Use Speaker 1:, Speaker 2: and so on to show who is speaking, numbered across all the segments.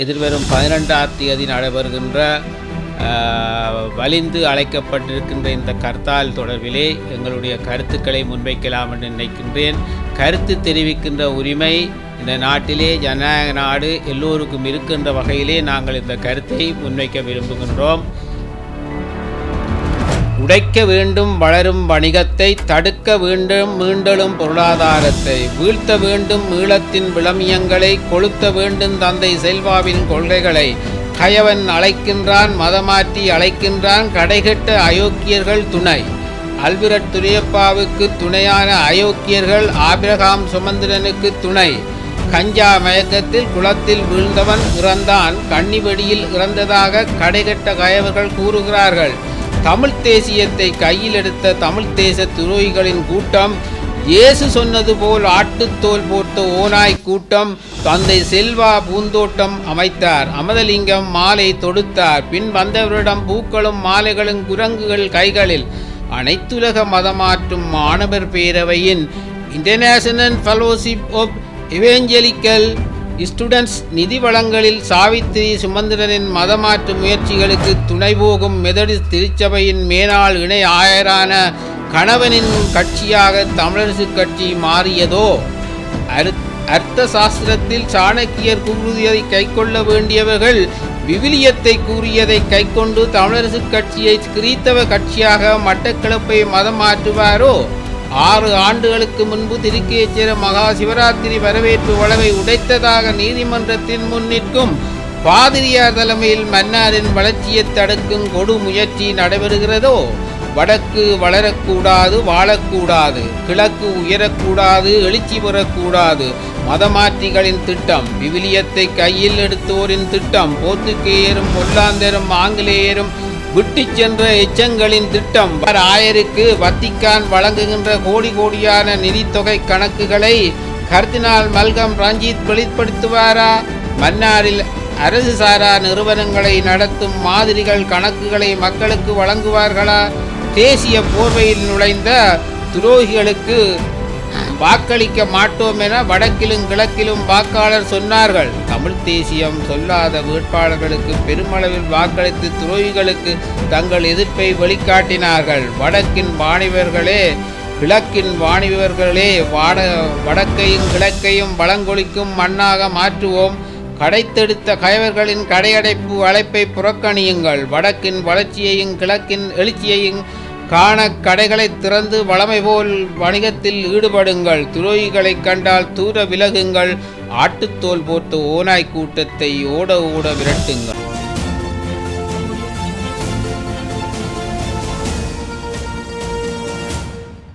Speaker 1: எதிர்வரும் பதினெண்டாம் தேதி நடைபெறுகின்ற வலிந்து அழைக்கப்பட்டிருக்கின்ற இந்த கர்த்தால் தொடர்பிலே எங்களுடைய கருத்துக்களை முன்வைக்கலாம் என்று நினைக்கின்றேன். கருத்து தெரிவிக்கின்ற உரிமை இந்த நாட்டிலே ஜனநாயக நாடு எல்லோருக்கும் இருக்கின்ற வகையிலே நாங்கள் இந்த கருத்தை முன்வைக்க விரும்புகின்றோம். உடைக்க வேண்டும் வளரும் வணிகத்தை தடுக்க வேண்டும் மீண்டலும் பொருளாதாரத்தை வீழ்த்த வேண்டும் மீளத்தின் விளமியங்களை கொளுத்த வேண்டும் தந்தை செல்வாவின் கொள்கைகளை. கயவன் அழைக்கின்றான் மதமாற்றி அழைக்கின்றான் கடைகட்ட அயோக்கியர்கள் துணை. அல்பிரட் துரியப்பாவுக்கு துணையான அயோக்கியர்கள் ஆபிரகாம் சுமந்திரனுக்கு துணை. கஞ்சா மயக்கத்தில் குளத்தில் வீழ்ந்தவன் இறந்தான் கன்னிவெடியில் இறந்ததாக கடைகட்ட கயவர்கள் கூறுகிறார்கள். தமிழ் தேசியத்தை கையில் எடுத்த தமிழ் தேச துரோகிகளின் கூட்டம் இயேசு சொன்னது போல் ஆட்டுத்தோல் போட்ட ஓனாய் கூட்டம் தந்தை செல்வா பூந்தோட்டம் அமைத்தார். அமதலிங்கம் மாலை தொடுத்தார். பின் வந்தவரிடம் பூக்களும் மாலைகளும் குரங்குகள் கைகளில். அனைத்துலக மதமாற்றும் மாணவர் பேரவையின் international fellowship of evangelical students நிதி வளங்களில் சாவித்திரி சுமந்திரனின் மதமாற்று முயற்சிகளுக்கு துணை போகும் திருச்சபையின் மேலாள் இணை ஆயரான கணவனின் கட்சியாக தமிழரசு கட்சி மாறியதோ? அர்த்த சாஸ்திரத்தில் சாணக்கியர் கூறியதை கைக்கொள்ள வேண்டியவர்கள் விவிலியத்தை கூறியதை கைக்கொண்டு தமிழரசு கட்சியை கிறித்தவ கட்சியாக மட்டக்களப்பை மதம் மாற்றுவாரோ? ஆறு ஆண்டுகளுக்கு முன்பு திருக்கேச்சிர மகா சிவராத்திரி வரவேற்பு வளவை உடைத்ததாக நீதிமன்றத்தின் முன் நிற்கும் பாதிரியார் தலைமையில் மன்னாரின் வளர்ச்சியை தடுக்கும் கொடு முயற்சி நடைபெறுகிறதோ? வடக்கு வளரக்கூடாது வாழக்கூடாது கிழக்கு உயரக்கூடாது எழுச்சி பெறக்கூடாது. மதமாற்றிகளின் திட்டம் விவிலியத்தை கையில் எடுத்தோரின் திட்டம் போர்த்துகேயரும் ஒல்லாந்தரும் ஆங்கிலேயரும் விட்டு சென்ற எச்சங்களின் திட்டம். வர ஆயருக்கு வத்திக்கான் வழங்குகின்ற கோடி கோடியான நிதித்தொகை கணக்குகளை கர்தினால் மல்கம் ரஞ்சித் வெளிப்படுத்துவாரா? மன்னாரில் அரசு சாரா நிறுவனங்களை நடத்தும் மாதிரிகள் கணக்குகளை மக்களுக்கு வழங்குவார்களா? தேசிய போர்வையில் நுழைந்த துரோகிகளுக்கு வாக்களிக்க மாட்டோம் என வடக்கிலும் கிழக்கிலும் வாக்காளர் சொன்னார்கள். தமிழ் தேசியம் சொல்லாத வேட்பாளர்களுக்கு பெருமளவில் வாக்களித்து துரோகிகளுக்கு தங்கள் எதிர்ப்பை வெளிக்காட்டினார்கள் வடக்கின் வாணிபர்களே கிழக்கின் வாணிபர்களே வாட வடக்கையும் கிழக்கையும் வளங்கொழிக்கும் மண்ணாக மாற்றுவோம். கடைத்தெடுத்த கயவர்களின் கடையடைப்பு அழைப்பை புறக்கணியுங்கள். வடக்கின் வளர்ச்சியையும் கிழக்கின் எழுச்சியையும் காண கடைகளை திறந்து வளமை போல் வணிகத்தில் ஈடுபடுங்கள். துரோகிகளைக் கண்டால் தூர விலகுங்கள். ஆட்டுத்தோல் போட்டு ஓநாய் கூட்டத்தை ஓட ஓட விரட்டுங்கள்.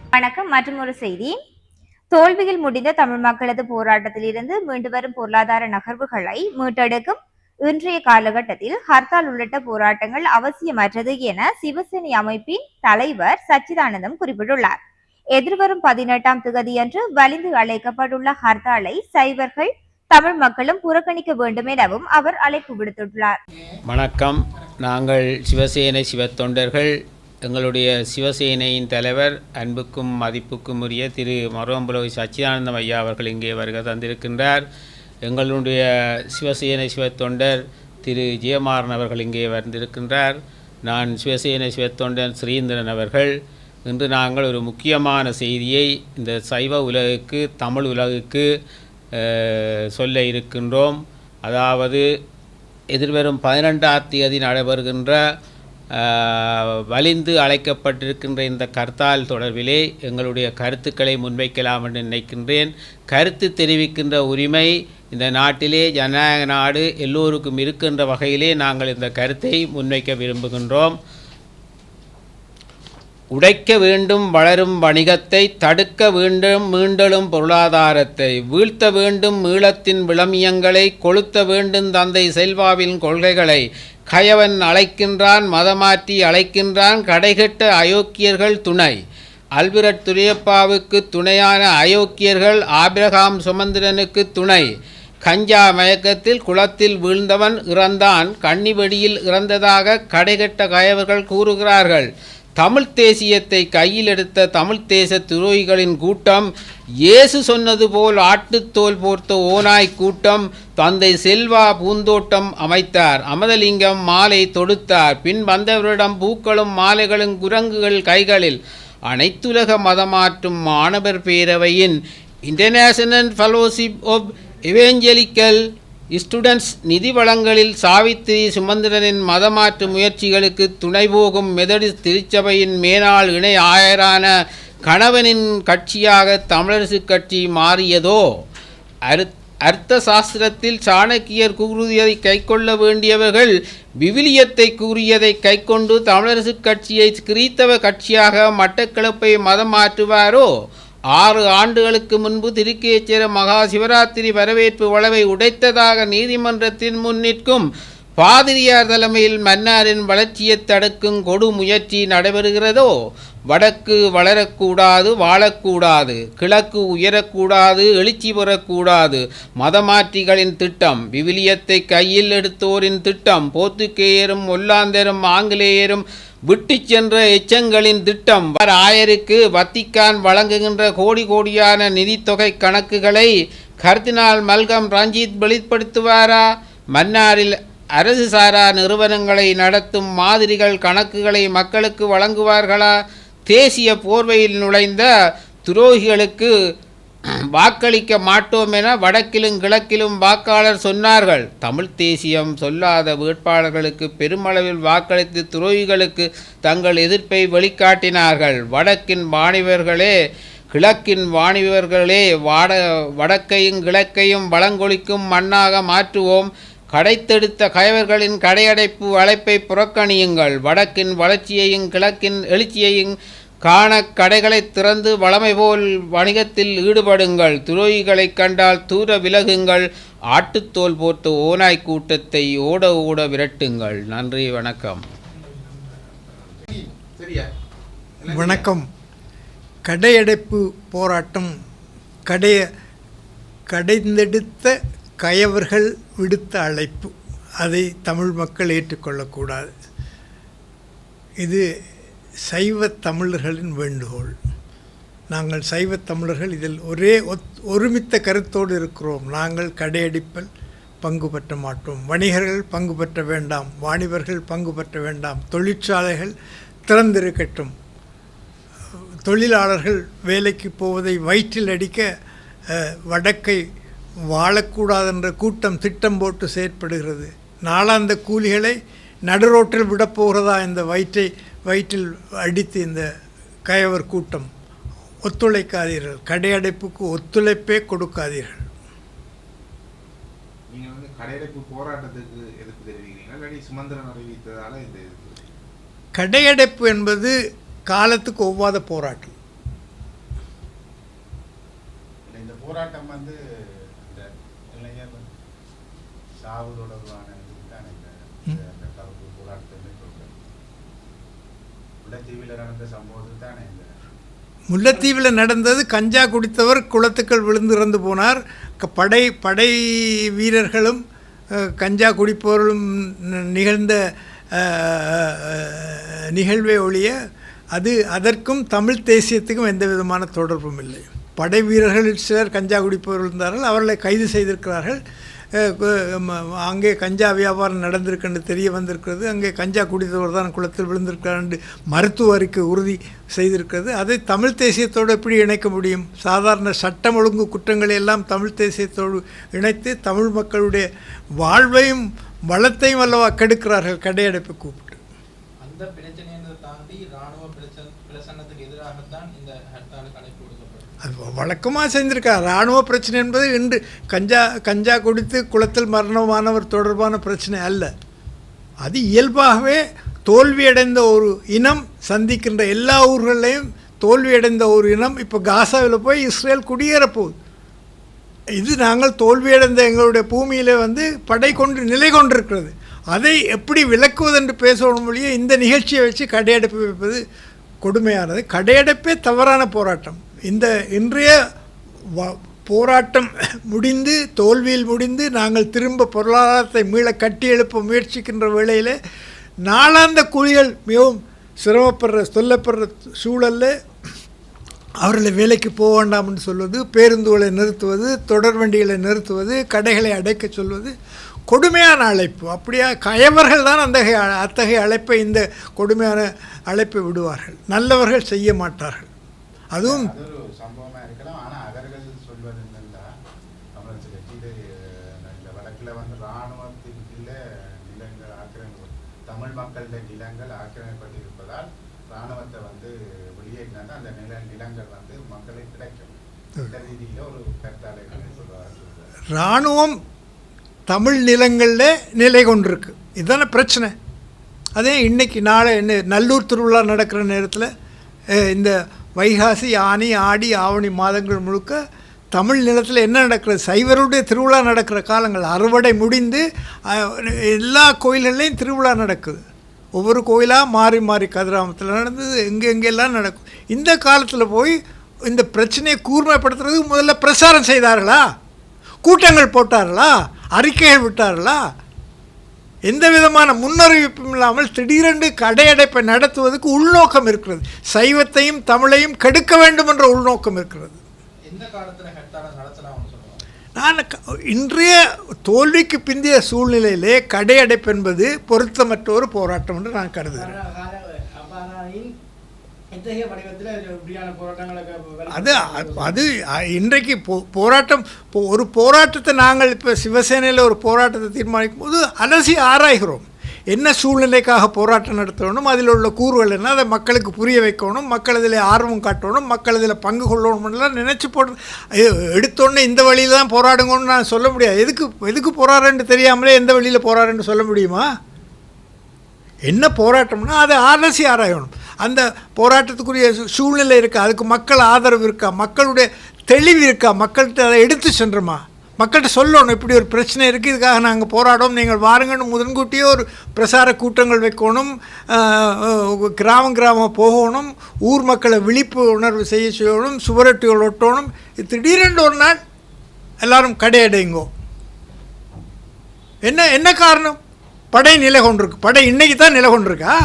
Speaker 2: வணக்கம். மற்றும் ஒரு செய்தி. தோல்வியில் முடிந்த தமிழ் மக்களது போராட்டத்திலிருந்து மீண்டு வரும் பொருளாதார நகர்வுகளை மீட்டெடுக்கும் இன்றைய காலகட்டத்தில் ஹர்த்தால் உள்ளிட்ட போராட்டங்கள் அவசியமற்றது என சிவசேனை அமைப்பின் தலைவர் சச்சிதானந்தம் குறிப்பிட்டுள்ளார். எதிர்வரும் பதினெட்டாம் திகதியன்று வலிந்து அழைக்கப்பட்டுள்ள ஹர்த்தாலை சைவர்கள் தமிழ் மக்களும் புறக்கணிக்க வேண்டும் எனவும் அவர் அழைப்பு விடுத்துள்ளார்.
Speaker 1: வணக்கம். நாங்கள் சிவசேனை சிவத்தொண்டர்கள். எங்களுடைய சிவசேனையின் தலைவர் அன்புக்கும் மதிப்புக்கும் உரிய திரு மருவம்புலவை சச்சிதானந்தம் ஐயா அவர்கள் இங்கே வருகை தந்திருக்கின்றார். எங்களுடைய சிவசேனை சிவத்தொண்டர் திரு ஜெயமாறன் அவர்கள் இங்கே வந்திருக்கின்றார். நான் சிவசேனை சிவத்தொண்டன் ஸ்ரீந்திரன் அவர்கள். இன்று நாங்கள் ஒரு முக்கியமான செய்தியை இந்த சைவ உலகுக்கு தமிழ் உலகுக்கு சொல்ல இருக்கின்றோம். அதாவது எதிர்வரும் பதினெண்டாம் தேதி நடைபெறுகின்ற வலிந்து அழைக்கப்பட்டிருக்கின்ற இந்த கர்த்தால் தொடர்பிலே எங்களுடைய கருத்துக்களை முன்வைக்கலாம் என்று நினைக்கின்றேன். கருத்து தெரிவிக்கின்ற உரிமை இந்த நாட்டிலே ஜனநாயக நாடு எல்லோருக்கும் இருக்கின்ற வகையிலே நாங்கள் இந்த கருத்தை முன்வைக்க விரும்புகின்றோம். உடைக்க வேண்டும் வளரும் வணிகத்தை தடுக்க வேண்டும் மீண்டலும் பொருளாதாரத்தை வீழ்த்த வேண்டும் மீளத்தின் விளமியங்களை கொளுத்த வேண்டும் தந்தை செல்வாவின் கொள்கைகளை கயவன் அழைக்கின்றான் மதமாற்றி அழைக்கின்றான் கடைகட்ட அயோக்கியர்கள் துணை. அல்பிரட் துரியப்பாவுக்கு துணையான அயோக்கியர்கள் ஆபிரகாம் சுமந்திரனுக்கு துணை. கஞ்சா மயக்கத்தில் குளத்தில் வீழ்ந்தவன் இறந்தான் கன்னிவெடியில் இறந்ததாக கடைகட்ட கயவர்கள் கூறுகிறார்கள். தமிழ்த் தேசியத்தை கையில் எடுத்த தமிழ்த் தேச துரோகிகளின் கூட்டம் இயேசு சொன்னது போல் ஆட்டுத்தோல் போர்த்த ஓனாய் கூட்டம் தந்தை செல்வா பூந்தோட்டம் அமைத்தார். அமதலிங்கம் மாலை தொடுத்தார். பின் வந்தவரிடம் பூக்களும் மாலைகளும் குரங்குகள் கைகளில். அனைத்துலக மதமாற்றும் மாணவர் பேரவையின் international fellowship of evangelical students நிதி வளங்களில் சாவித்திரி சுமந்திரனின் மதமாற்று முயற்சிகளுக்கு துணை போகும் திருச்சபையின் மேனால் இணை ஆயரான கணவனின் கட்சியாக தமிழரசுக் கட்சி மாறியதோ? அரு அர்த்த சாஸ்திரத்தில் சாணக்கியர் கூறியதை கைக்கொள்ள வேண்டியவர்கள் விவிலியத்தை கூறியதை கைக்கொண்டு தமிழரசுக் கட்சியை கிறித்தவ கட்சியாக மட்டக்களப்பை மதம் மாற்றுவாரோ? ஆறு ஆண்டுகளுக்கு முன்பு திருக்கேச்சர மகா சிவராத்திரி வரவேற்பு வளவை உடைத்ததாக நீதிமன்றத்தின் முன் நிற்கும் பாதிரியார் தலைமையில் மன்னாரின் வளர்ச்சியை தடுக்கும் கொடு முயற்சி நடைபெறுகிறதோ? வடக்கு வளரக்கூடாது வாழக்கூடாது கிழக்கு உயரக்கூடாது எழுச்சி பெறக்கூடாது. மதமாற்றிகளின் திட்டம் விவிலியத்தை கையில் எடுத்தோரின் திட்டம் போர்த்துக்கேயரும் ஒல்லாந்தரும் ஆங்கிலேயரும் விட்டு சென்ற எச்சங்களின் திட்டம் வர ஆயருக்கு வத்திக்கான் வழங்குகின்ற கோடி கோடியான நிதித்தொகை கணக்குகளை கர்தினால் மல்கம் ரஞ்சித் வெளிப்படுத்துவாரா? மன்னாரில் அரசு சாரா நிறுவனங்களை நடத்தும் மாதிரிகள் கணக்குகளை மக்களுக்கு வழங்குவார்களா? தேசிய போர்வையில் நுழைந்த துரோகிகளுக்கு வாக்களிக்க மாட்டோம் என வடக்கிலும் கிழக்கிலும் வாக்காளர் சொன்னார்கள். தமிழ் தேசியம் சொல்லாத வேட்பாளர்களுக்கு பெருமளவில் வாக்களித்து துரோகிகளுக்கு தங்கள் எதிர்ப்பை வெளிக்காட்டினார்கள். வடக்கின் வாணிபர்களே கிழக்கின் வாணிபர்களே வாட வடக்கையும் கிழக்கையும் வளங்கொழிக்கும் மண்ணாக மாற்றுவோம். கடைத்தெடுத்த கயவர்களின் கடையடைப்பு அழைப்பை புறக்கணியுங்கள். வடக்கின் வளர்ச்சியையும் கிழக்கின் எழுச்சியையும் காண கடைகளை திறந்து வளமை போல் வணிகத்தில் ஈடுபடுங்கள். துரோகிகளைக் கண்டால் தூர விலகுங்கள். ஆட்டுத்தோல் போட்டு ஓநாய் கூட்டத்தை ஓட ஓட விரட்டுங்கள். நன்றி வணக்கம்.
Speaker 3: வணக்கம். கடையடைப்பு போராட்டம் கடைய கடைந்தெடுத்த கயவர்கள் விடுத்த அழைப்பு. அதை தமிழ் மக்கள் ஏற்றுக்கொள்ளக்கூடாது. இது சைவ தமிழர்களின் வேண்டுகோள். நாங்கள் சைவ தமிழர்கள் இதில் ஒரே ஒத் ஒருமித்த கருத்தோடு இருக்கிறோம். நாங்கள் கடையடிப்பில் பங்கு பெற்ற மாட்டோம். வணிகர்கள் பங்கு பெற்ற வேண்டாம். வாணிபர்கள் பங்கு பெற்ற வேண்டாம். தொழிற்சாலைகள் திறந்திருக்கட்டும். தொழிலாளர்கள் வேலைக்கு போவதை வயிற்றில் அடிக்க வடக்கை வாழக்கூடாதென்ற கூட்டம் திட்டம் போட்டு செயற்படுகிறது. நாளாந்த கூலிகளை நடுரோட்டில் விடப்போகிறதா இந்த வயிற்றை வயிற்றில் அடித்து இந்த கயவர் கூட்டம் ஒத்துழைக்காதீர்கள். கடையடைப்புக்கு ஒத்துழைப்பே கொடுக்காதீர்கள்.
Speaker 4: கடையடைப்பு
Speaker 3: என்பது காலத்துக்கு ஒவ்வாத போராட்டம்.
Speaker 4: இந்த போராட்டம் வந்து இந்த சாவு தொடர்பான இதுதான் இந்த
Speaker 3: ம்.
Speaker 4: இந்த கருப்பு போராட்டத்தை மேற்கொள்கிறது முல்லைத்தீவில்
Speaker 3: நடந்தது கஞ்சா குடித்தவர் குளத்துக்கள் விழுந்து இறந்து போனார். படை படை வீரர்களும் கஞ்சா குடிப்பவர்களும் நிகழ்ந்த நிகழ்வே ஒழிய அது அதற்கும் தமிழ் தேசியத்துக்கும் எந்த விதமான தொடர்பும் இல்லை. படை வீரர்கள் சிலர் கஞ்சா குடிப்பவர்கள் இருந்தார்கள் அவர்களை கைது செய்திருக்கிறார்கள். அங்கே கஞ்சா வியாபாரம் நடந்திருக்குன்னு தெரிய வந்திருக்கிறது. அங்கே கஞ்சா குடித்தவர் தான் குளத்தில் விழுந்திருக்கிறார் மருத்துவ அறிக்கை உறுதி செய்திருக்கிறது. அதை தமிழ் தேசியத்தோடு எப்படி இணைக்க முடியும்? சாதாரண சட்டம் ஒழுங்கு குற்றங்களை எல்லாம் தமிழ் தேசியத்தோடு இணைத்து தமிழ் மக்களுடைய வாழ்வையும் வளத்தையும் அல்லவா கெடுக்கிறார்கள்? கடையடைப்பு கூப்பிட்டு
Speaker 5: அந்த பிரச்சனையை தாண்டி ராணுவ பிரச்சனை பிரசன்னத்துக்கு எதிராகத்தான் இந்த ஹர்த்தாலுக்கு அழைப்பு கொடுக்கப்பட்டது
Speaker 3: அது வழக்கமாக செஞ்சுருக்கார் இராணுவ பிரச்சனை என்பது இன்று கஞ்சா கஞ்சா குடித்து குளத்தில் மரணமானவர் தொடர்பான பிரச்சனை அல்ல. அது இயல்பாகவே தோல்வியடைந்த ஒரு இனம் சந்திக்கின்ற எல்லா ஊர்களையும் தோல்வியடைந்த ஒரு இனம் இப்போ காசாவில் போய் இஸ்ரேல் குடியேறப்போகுது. இது நாங்கள் தோல்வியடைந்த எங்களுடைய பூமியிலே வந்து படை கொண்டு நிலை கொண்டிருக்கிறது. அதை எப்படி விளக்குவதென்று பேசணும் மொழியே இந்த நிகழ்ச்சியை வச்சு கடையடைப்பு வைப்பது கொடுமையானது. கடையடைப்பே தவறான போராட்டம். இந்த இன்றைய வ- போராட்டம் முடிந்து தோல்வியில் முடிந்து நாங்கள் திரும்ப பொருளாதாரத்தை மீள கட்டி எழுப்ப முயற்சிக்கின்ற வேளையில் நாளாந்த கூலிகள் மிகவும் சிரமப்படுற சொல்லப்படுற சூழலில் அவர்களை வேலைக்கு போக வேண்டாம்னு சொல்வது பேருந்துகளை நிறுத்துவது தொடர் வண்டிகளை நிறுத்துவது கடைகளை அடைக்க சொல்வது கொடுமையான அழைப்பு. அப்படியா கயவர்கள் தான் அந்த அத்தகைய அழைப்பை இந்த கொடுமையான அழைப்பை விடுவார்கள். நல்லவர்கள் செய்ய மாட்டார்கள். அதுவும்
Speaker 6: அது ஒரு சம்பவமா இருக்கலாம். ஆனா அவர்கள் சொல்வது என்னன்னா இந்த வழக்குல வந்து இராணுவத்திற்குள்ள நிலங்கள் ஆக்கிரமிப்பு தமிழ் மக்களுடைய நிலங்கள் ஆக்கிரமிப்பட்டிருப்பதால் இராணுவத்தை வந்து வெளியேற்றினா அந்த நில நிலங்கள் வந்து மக்களுக்கு கிடைக்கும் இந்த ரீதியில ஒரு கருத்தாளர்களை சொல்வார்கள்
Speaker 3: இராணுவம் தமிழ் நிலங்களில் நிலை கொண்டிருக்கு. இதுதானே பிரச்சனை. அதே இன்னைக்கு நாளை என்ன நல்லூர் திருவிழா நடக்கிற நேரத்தில் இந்த வைகாசி ஆனி ஆடி ஆவணி மாதங்கள் முழுக்க தமிழ் நிலத்தில் என்ன நடக்கிறது சைவருடைய திருவிழா நடக்கிற காலங்கள் அறுவடை முடிந்து எல்லா கோயில்கள்லையும் திருவிழா நடக்குது. ஒவ்வொரு கோயிலாக மாறி மாறி கதிராமத்தில் நடந்தது எங்கே எங்கெல்லாம் நடக்கும். இந்த காலத்தில் போய் இந்த பிரச்சனையை கூர்மைப்படுத்துறதுக்கு முதல்ல பிரசாரம் செய்தார்களா? கூட்டங்கள் போட்டார்களா? அறிக்கைகள் விட்டார்களா? எந்த விதமான முன்னறிவிப்பும் இல்லாமல் திடீரென்று கடையடைப்பை நடத்துவதற்கு உள்நோக்கம் இருக்கிறது சைவத்தையும் தமிழையும் கெடுக்க வேண்டும் என்ற உள்நோக்கம் இருக்கிறது நான் க- இன்றைய தோல்விக்கு பிந்தைய சூழ்நிலையிலே கடையடைப்பு என்பது பொருத்தமற்ற ஒரு போராட்டம் என்று நான் கருதுகிறேன் அது அது இன்றைக்கு போ போராட்டம் இப்போ ஒரு போராட்டத்தை நாங்கள் இப்போ சிவசேனையில் ஒரு போராட்டத்தை தீர்மானிக்கும் போது அலசி ஆராய்கிறோம். என்ன சூழ்நிலைக்காக போராட்டம் நடத்தணும் அதில் உள்ள கூறுகள் என்ன அதை மக்களுக்கு புரிய வைக்கணும் மக்கள் அதில் ஆர்வம் காட்டணும் மக்கள் அதில் பங்கு கொள்ளணும்லாம் நினச்சி போட்டு எடுத்தோடனே இந்த வழியில் தான் போராடுங்கன்னு நான் சொல்ல முடியாது. எதுக்கு எதுக்கு போராடுறேன்னு தெரியாமலே எந்த வழியில் போராடுன்னு சொல்ல முடியுமா? என்ன போராட்டம்னா அதை அலசி ஆராயணும். அந்த போராட்டத்துக்குரிய சூழ்நிலை இருக்கா? அதுக்கு மக்கள் ஆதரவு இருக்கா? மக்களுடைய தெளிவு இருக்கா? மக்கள்கிட்ட அதை எடுத்து சென்றோமா? மக்கள்கிட்ட சொல்லணும் இப்படி ஒரு பிரச்சனை இருக்குது இதுக்காக நாங்கள் போராடுவோம் நீங்கள் வாருங்கன்னு முதன்கூட்டியே ஒரு பிரசார கூட்டங்கள் வைக்கணும் கிராமம் கிராமம் போகணும் ஊர் மக்களை விழிப்பு உணர்வு செய்ய செய்யணும் சுவரொட்டிகள் ஒட்டணும். இது திடீரென்று ஒரு நாள் எல்லாரும் கடையடைங்கோ. என்ன என்ன காரணம்? படை நிலை கொண்டிருக்கு. படை இன்னைக்கு தான் நிலை கொண்டிருக்கா?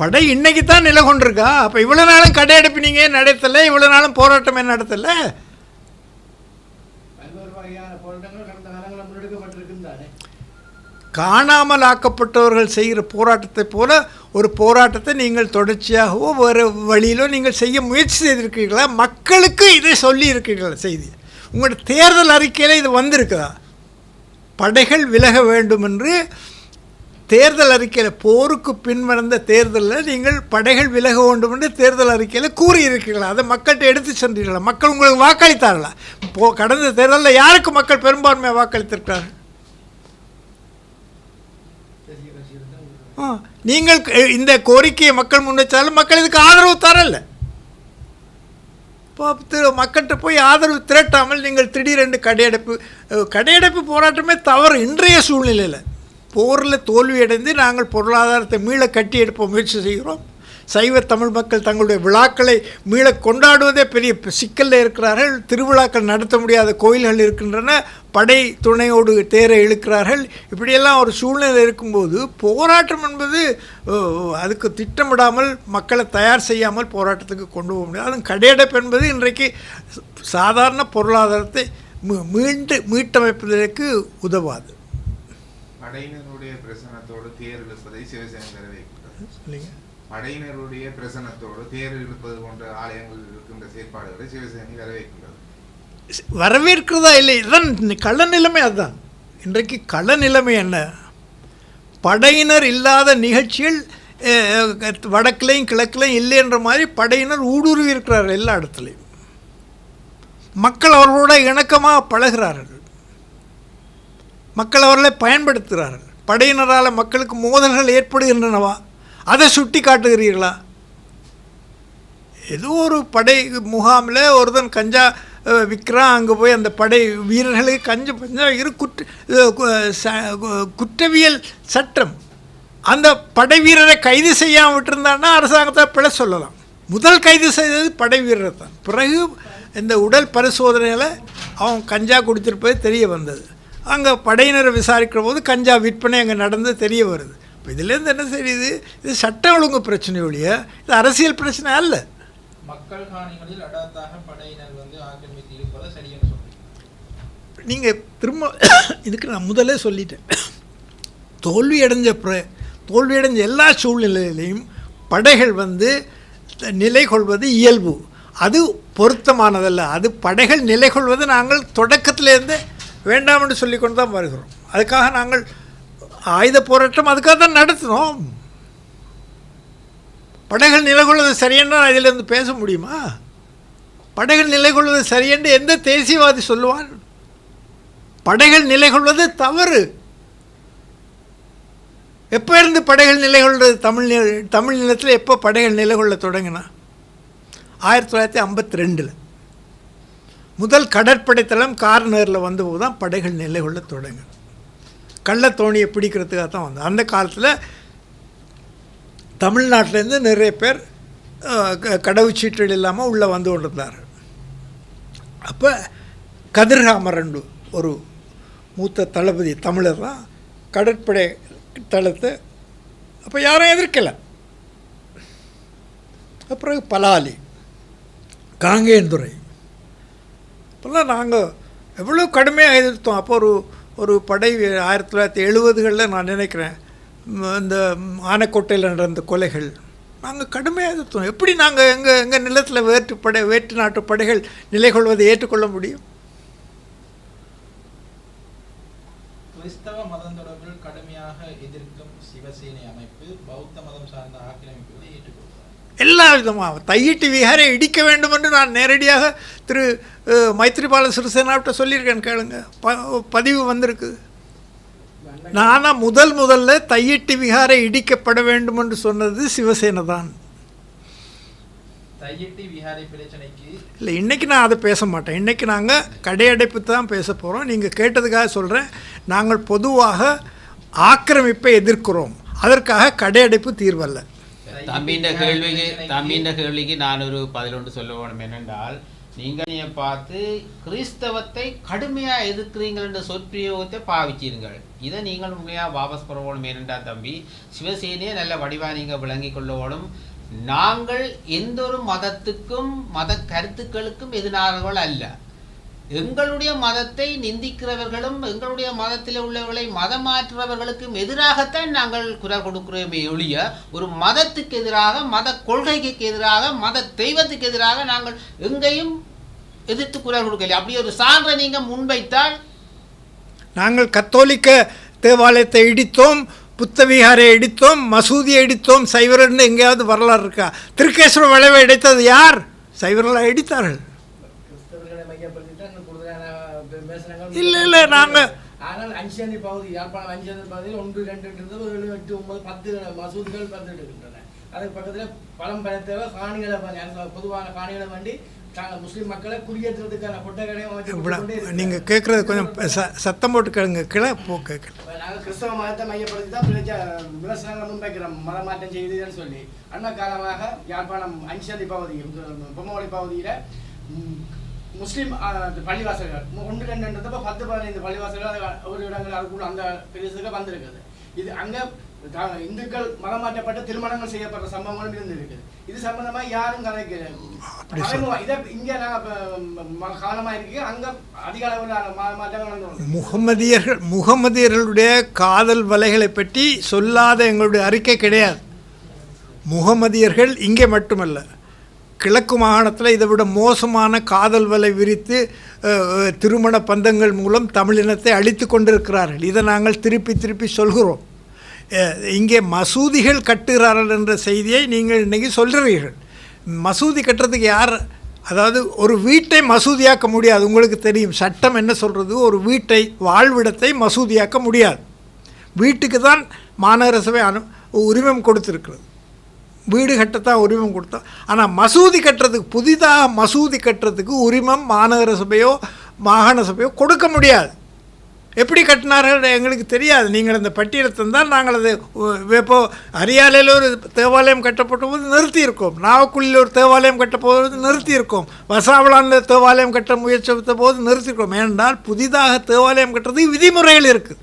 Speaker 3: படை இன்னைக்கு தான் நிலை கொண்டிருக்கா? அப்போ இவ்வளோ நாளும் கடையடைப்பு நீங்கள் நடத்தலை இவ்வளோ நாளும் போராட்டம் நடத்தலை? காணாமல் ஆக்கப்பட்டவர்கள் செய்கிற போராட்டத்தை போல ஒரு போராட்டத்தை நீங்கள் தொடர்ச்சியாகவோ வேறு வழியிலோ நீங்கள் செய்ய முயற்சி செய்திருக்கிறீர்களா? மக்களுக்கு இதை சொல்லி இருக்கிறீர்களா செய்தி? உங்களோட தேர்தல் அறிக்கையில் இது வந்திருக்குதா? படைகள் விலக வேண்டும் என்று தேர்தல் அறிக்கையில் போருக்கு பின்வந்த தேர்தலில் நீங்கள் படைகள் விலக வேண்டும் என்று தேர்தல் அறிக்கையில் கூறியிருக்கிறீர்களா? அதை மக்கள்கிட்ட எடுத்து சென்றீர்களா? மக்கள் உங்களுக்கு வாக்களித்தார்களா? போ கடந்த தேர்தலில் யாருக்கு மக்கள் பெரும்பான்மையாக வாக்களித்திருக்கிறார்கள்? ஆ, நீங்கள் இந்த கோரிக்கையை மக்கள் முன்வைச்சாலும் மக்கள் இதுக்கு ஆதரவு தரல. இப்போ மக்கள்கிட்ட போய் ஆதரவு திரட்டாமல் நீங்கள் திடீரென்று கடையடைப்பு கடையடைப்பு போராட்டமே தவறு இன்றைய சூழ்நிலையில். போரில் தோல்வியடைந்து நாங்கள் பொருளாதாரத்தை மீள கட்டி எடுப்ப முயற்சி செய்கிறோம். சைவ தமிழ் மக்கள் தங்களுடைய விழாக்களை மீள கொண்டாடுவதே பெரிய சிக்கலில் இருக்கிறார்கள். திருவிழாக்கள் நடத்த முடியாத கோயில்கள் இருக்கின்றன. படை துணையோடு தேரை இழுக்கிறார்கள். இப்படியெல்லாம் ஒரு சூழ்நிலை இருக்கும்போது போராட்டம் என்பது ஓ, அதுக்கு திட்டமிடாமல் மக்களை தயார் செய்யாமல் போராட்டத்துக்கு கொண்டு போக முடியாது. அதுவும் கடையடைப்பு என்பது இன்றைக்கு சாதாரண பொருளாதாரத்தை மீ- மீண்டு மீட்டமைப்பதற்கு உதவாது.
Speaker 4: படையினருடைய பிரசனத்தோடு தேர் இழுப்பதை சிவசேனை
Speaker 3: இல்லைங்க
Speaker 4: படையினருடைய பிரசனத்தோடு தேர் இழுப்பது போன்ற ஆலயங்கள் இருக்கின்ற செயற்பாடுகளை சிவசேனை வரவேற்கின்றது
Speaker 3: வரவேற்கிறதா இல்லை இன்னைக்கு கள நிலைமை அதுதான். இன்றைக்கு கள நிலைமை என்ன? படையினர் இல்லாத நிகழ்ச்சிகள் அஹ், வடக்குலையும் கிழக்குலையும் இல்லைன்ற மாதிரி படையினர் ஊடுருவி இருக்கிறார்கள் எல்லா இடத்துலையும். மக்கள் அவர்களோட இணக்கமாக பழகிறார்கள் மக்கள் அவர்களை பயன்படுத்துகிறார்கள். படையினரால் மக்களுக்கு மோதல்கள் ஏற்படுகின்றனவா? அதை சுட்டி காட்டுகிறீர்களா? ஏதோ ஒரு படை முகாமில் ஒருத்தன் கஞ்சா விற்கிறான் அங்கே போய் அந்த படை வீரர்களுக்கு கஞ்ச பஞ்சா இரு குற்ற குற்றவியல் சட்டம். அந்த படை வீரரை கைது செய்யாமல் விட்டுருந்தான்னா அரசாங்கத்தை பிழை சொல்லலாம். முதல் கைது செய்தது படை வீரரை தான் பிறகு இந்த உடல் பரிசோதனையில் அவன் கஞ்சா குடித்திருப்பது தெரிய வந்தது. அங்கே படையினரை விசாரிக்கிற போது கஞ்சா விற்பனை அங்கே நடந்து தெரிய வருது. இப்போ இதுலேருந்து என்ன தெரியுது இது? சட்ட ஒழுங்கு பிரச்சனை ஒழிய இது அரசியல் பிரச்சனை அல்ல.
Speaker 5: மக்கள் காணிகளில் அடாத்தாக படையினர் வந்து ஆக்கிரமித்து இருப்பதை சரியென்று சொல்றீங்க.
Speaker 3: நீங்கள் திரும்ப இதுக்கு நான் முதல்ல சொல்லிட்டேன். தோல்வி அடைஞ்ச பிற தோல்வி அடைஞ்ச எல்லா சூழ்நிலையிலையும் படைகள் வந்து நிலை கொள்வது இயல்பு. அது பொருத்தமானதல்ல. அது படைகள் நிலை கொள்வது நாங்கள் தொடக்கத்திலேருந்து வேண்டாம் என்று சொல்லிக்கொண்டு தான் வருகிறோம். அதுக்காக நாங்கள் ஆயுத போராட்டம் அதுக்காக தான் நடத்தினோம். படைகள் நிலை கொள்வது சரியென்றால் அதிலிருந்து பேச முடியுமா? படைகள் நிலை கொள்வது சரியென்று எந்த தேசியவாதி சொல்லுவான்? படைகள் நிலை கொள்வது தவறு. எப்போ இருந்து படைகள் நிலை கொள்வது தமிழ் தமிழ் நிலத்தில் எப்போ படைகள் நிலை கொள்ள தொடங்கினா? ஆயிரத்தி தொள்ளாயிரத்தி ஐம்பத்தி ரெண்டில். முதல் கடற்படை தளம் கார்னரில் வந்தபோது தான் படைகள் நிலை கொள்ள தொடங்கும் கள்ளத்தோணியை பிடிக்கிறதுக்காக தான் வந்தோம் அந்த காலத்தில் தமிழ்நாட்டிலேருந்து நிறைய பேர் கடவுச்சீட்டுகள் இல்லாமல் உள்ளே வந்து கொண்டிருந்தார் அப்போ கதிர்காமரண்டு ஒரு மூத்த தளபதி தமிழர் தான் கடற்படை தளத்தை அப்போ யாரும் எதிர்க்கலை. அப்புறம் பலாலி காங்கேயந்துறை இப்போல்லாம் நாங்கள் எவ்வளோ கடுமையாக எதிர்த்தோம். அப்போ ஒரு ஒரு படை ஆயிரத்தி தொள்ளாயிரத்தி எழுபதுகளில் நான் நினைக்கிறேன் இந்த ஆனைக்கோட்டையில் நடந்த கொலைகள். நாங்கள் கடுமையாக எதிர்த்தோம். எப்படி நாங்கள் எங்கள் எங்கள் நிலத்தில் வேற்று படை வேற்று நாட்டு படைகள் நிலை கொள்வதை ஏற்றுக்கொள்ள முடியும்?
Speaker 5: கிறிஸ்தவ மதம் தொடர்பில் கடுமையாக எதிர்க்கும் சிவசேனை அமைப்பு பௌத்த மதம் சார்ந்த ஆக்கிரமிப்புகளை ஏற்றுக்கொள்கிறார்
Speaker 3: எல்லா விதமாக தையிட்டு விகாரை இடிக்க வேண்டும் என்று நான் நேரடியாக திரு மைத்ரிபால சிறிசேனாவிட்ட சொல்லியிருக்கேன் கேளுங்க. ப பதிவு வந்திருக்கு. நானா முதல் முதல்ல தையிட்டு விகாரை இடிக்கப்பட வேண்டும் என்று சொன்னது சிவசேனை தான்
Speaker 5: விஹாரை
Speaker 3: இல்லை இன்றைக்கி நான் அதை பேச மாட்டேன். இன்றைக்கி நாங்கள் கடையடைப்பு தான் பேச போகிறோம் நீங்கள் கேட்டதுக்காக சொல்கிறேன் நாங்கள் பொதுவாக ஆக்கிரமிப்பை எதிர்க்கிறோம். அதற்காக கடையடைப்பு தீர்வல்ல.
Speaker 1: தம்பின்ற கேள்விக்கு தம்பின்ற கேள்விக்கு நான் ஒரு பதிலொன்று சொல்ல வேணும் என்னென்றால் நீங்கள் பார்த்து கிறிஸ்தவத்தை கடுமையாக எதிர்க்கிறீங்கள் என்ற சொற்பிரயோகத்தை பாவிச்சீர்கள் இதை நீங்கள் உண்மையாக வாபஸ் பெற வேணும் தம்பி சிவசேனையை நல்ல வடிவாக நீங்கள் விளங்கிக் கொள்ளவோடும் நாங்கள் எந்த ஒரு மதத்துக்கும் மத கருத்துக்களுக்கும் எதிரானவர்கள் அல்ல. எங்களுடைய மதத்தை நிந்திக்கிறவர்களும் எங்களுடைய மதத்தில் உள்ளவர்களை மதம் மாற்றுறவர்களுக்கும் எதிராகத்தான் நாங்கள் குரல் கொடுக்கிறோமே ஒழிய ஒரு மதத்துக்கு எதிராக மத கொள்கைக்கு எதிராக மத தெய்வத்துக்கு எதிராக நாங்கள் எங்கேயும் எதிர்த்து குரல் கொடுக்கல அப்படி ஒரு சான்றை நீங்கள் முன்வைத்தால்
Speaker 3: நாங்கள் கத்தோலிக்க தேவாலயத்தை இடித்தோம் புத்தவிகாரை இடித்தோம் மசூதியை இடித்தோம் சைவரன்னு எங்கேயாவது வரலாறு இருக்கா? திருக்கேஸ்வர விளைவை இடித்தது யார்? சைவர்களாக இடித்தார்கள்
Speaker 7: கிறிஸ்தவர்களை மையப்படுத்தி தான் இன்னும் கூடுதலான விமர்சனங்கள்
Speaker 3: இல்ல, இல்ல, நாங்க-
Speaker 7: ஆனால் அஞ்சந்தி பகுதி யாழ்ப்பாணம் அஞ்சந்தி பகுதியில் ஒன்று ரெண்டு ஏழு எட்டு ஒன்பது பத்து மசூதிகள் பத்து இருக்கின்றன அதுக்கு பக்கத்தில் பழம் பழத்தேவை காணிகளை அரசு பொதுவான காணிகளை வேண்டி தாங்கள் முஸ்லீம் மக்களை குடியேற்றுறதுக்கான இருக்கிறார்.
Speaker 3: நீங்கள் கேட்குறது கொஞ்சம் ச சத்தம் போட்டு கேளுங்க கிளை போ கேட்கல
Speaker 7: நாங்கள் கிறிஸ்தவ மதத்தை மையப்படுத்தி தான் பிரச்ச விமர்சனங்களை முன்வைக்கிறோம். மத மாற்றம் செய்யுதுன்னு சொல்லி. அண்மை காலமாக யாழ்ப்பாணம் அஞ்சந்தி பகுதி பொம்மவளி பகுதியில் முஸ்லீம் ஆ, பள்ளிவாசல்கள். ஒன்று ரெண்டுன்றப்ப பத்து பதினைந்து பள்ளிவாசல்கள் அது ஒரு இடங்கள் அதுக்குள்ள அந்த பிரதேசத்துக்கு வந்திருக்குது. இது அங்கே இந்துக்கள் மதம் மாற்றப்பட்ட திருமணங்கள் செய்யப்படுற சம்பவங்களும் இருந்திருக்குது இது சம்பந்தமா யாரும் மறைமுக இதை இங்கே நாங்கள் காலமாக இருக்கு அங்கே அதிக அளவிலான மா- மாற்றங்கள்
Speaker 3: முகமதியர்கள் முகமதியர்களுடைய காதல் வலைகளை பற்றி சொல்லாத எங்களுடைய அறிக்கை கிடையாது. முகமதியர்கள் இங்கே மட்டுமல்ல. கிழக்கு மாகாணத்தில் இதை விட மோசமான காதல் வலை விரித்து திருமண பந்தங்கள் மூலம் தமிழினத்தை அழித்து கொண்டிருக்கிறார்கள். இதை நாங்கள் திருப்பி திருப்பி சொல்கிறோம். இங்கே மசூதிகள் கட்டுகிறார்கள் என்ற செய்தியை நீங்கள் இன்றைக்கி சொல்கிறீர்கள் மசூதி கட்டுறதுக்கு யார் அதாவது ஒரு வீட்டை மசூதியாக்க முடியாது. உங்களுக்கு தெரியும் சட்டம் என்ன சொல்கிறது ஒரு வீட்டை வாழ்விடத்தை மசூதியாக்க முடியாது. வீட்டுக்கு தான் மாநகர சபை அனு உரிமம் கொடுத்துருக்கிறது. வீடு கட்டத்தான் உரிமம் கொடுத்தோம் ஆனால் மசூதி கட்டுறதுக்கு புதிதாக மசூதி கட்டுறதுக்கு உரிமம் மாநகர சபையோ மாகாண சபையோ கொடுக்க முடியாது. எப்படி கட்டினார்கள் எங்களுக்கு தெரியாது. நீங்கள் அந்த பட்டியலை தந்தால் நாங்கள் அதை இப்போது இப்போ அரியாலையில் ஒரு தேவாலயம் கட்டப்பட்ட போது நிறுத்தியிருக்கோம். நாவக்குழியில் ஒரு தேவாலயம் கட்ட போது நிறுத்தியிருக்கோம். வசாவளானில் தேவாலயம் கட்ட முயற்சித்த போது நிறுத்தியிருக்கோம். ஏனென்றால் புதிதாக தேவாலயம் கட்டுறதுக்கு விதிமுறைகள் இருக்குது.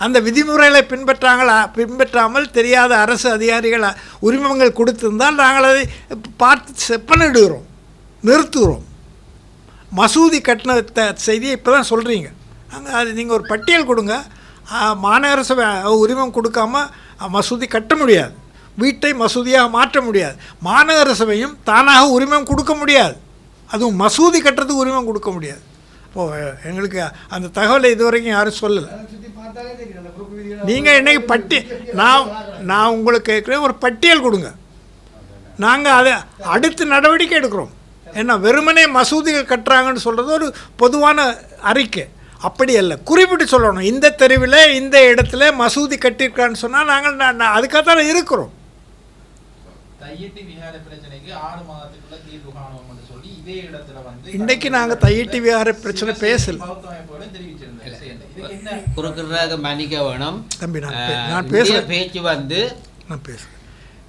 Speaker 3: அந்த விதிமுறைகளை பின்பற்றாங்களா பின்பற்றாமல் தெரியாத அரசு அதிகாரிகள் உரிமங்கள் கொடுத்திருந்தால் நாங்கள் அதை பார்த்து செப்பனிடுகிறோம் நிறுத்துகிறோம். மசூதி கட்டின த- செய்தியை இப்போ தான் சொல்கிறீங்க நாங்கள் அது நீங்கள் ஒரு பட்டியல் கொடுங்க. மாநகர சபை உரிமம் கொடுக்காம மசூதி கட்ட முடியாது. வீட்டை மசூதியாக மாற்ற முடியாது. மாநகர சபையும் தானாக உரிமம் கொடுக்க முடியாது. அதுவும் மசூதி கட்டுறதுக்கு உரிமம் கொடுக்க முடியாது. இப்போது எங்களுக்கு அந்த தகவலை இதுவரைக்கும் யாரும் சொல்லலை. நீங்கள் என்னைக்கு பட்டி நான் நான் உங்களுக்கு கேட்குறேன் ஒரு பட்டியல் கொடுங்க. நாங்கள் அதை அடுத்து நடவடிக்கை எடுக்கிறோம். ஏன்னா வெறுமனே மசூதிகள் கட்டுறாங்கன்னு சொல்கிறது ஒரு பொதுவான அறிக்கை. அப்படி அல்ல. குறிப்பிட்டு சொல்லணும். இந்த தெருவில் இந்த இடத்துல மசூதி கட்டியிருக்கான்னு சொன்னால் நாங்கள் அதுக்காக தான் இருக்கிறோம்.
Speaker 5: விஹார
Speaker 3: இன்றைக்கு நாங்கள் தையிட்டி விகார பிரச்சனை பேசல.
Speaker 1: குறுக்கிறதாக மன்னிக்க வேணும்.
Speaker 3: தம்பி நான் நான் பேசுகிறேன்
Speaker 1: பேச்சு வந்து
Speaker 3: நான் பேசுகிறேன்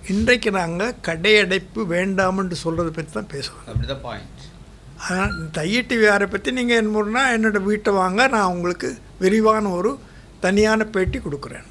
Speaker 3: இன்றைக்கு நாங்கள் கடையடைப்பு வேண்டாம்னு சொல்கிறத பற்றி தான் பேசுகிறோம்
Speaker 1: அப்படிதான் பாயிண்ட்
Speaker 3: அதனால் தையிட்டி விகாரை பற்றி நீங்கள் என்ன என்னோடய வீட்டை வாங்க நான் உங்களுக்கு விரிவான ஒரு தனியான பேட்டி கொடுக்குறேன்.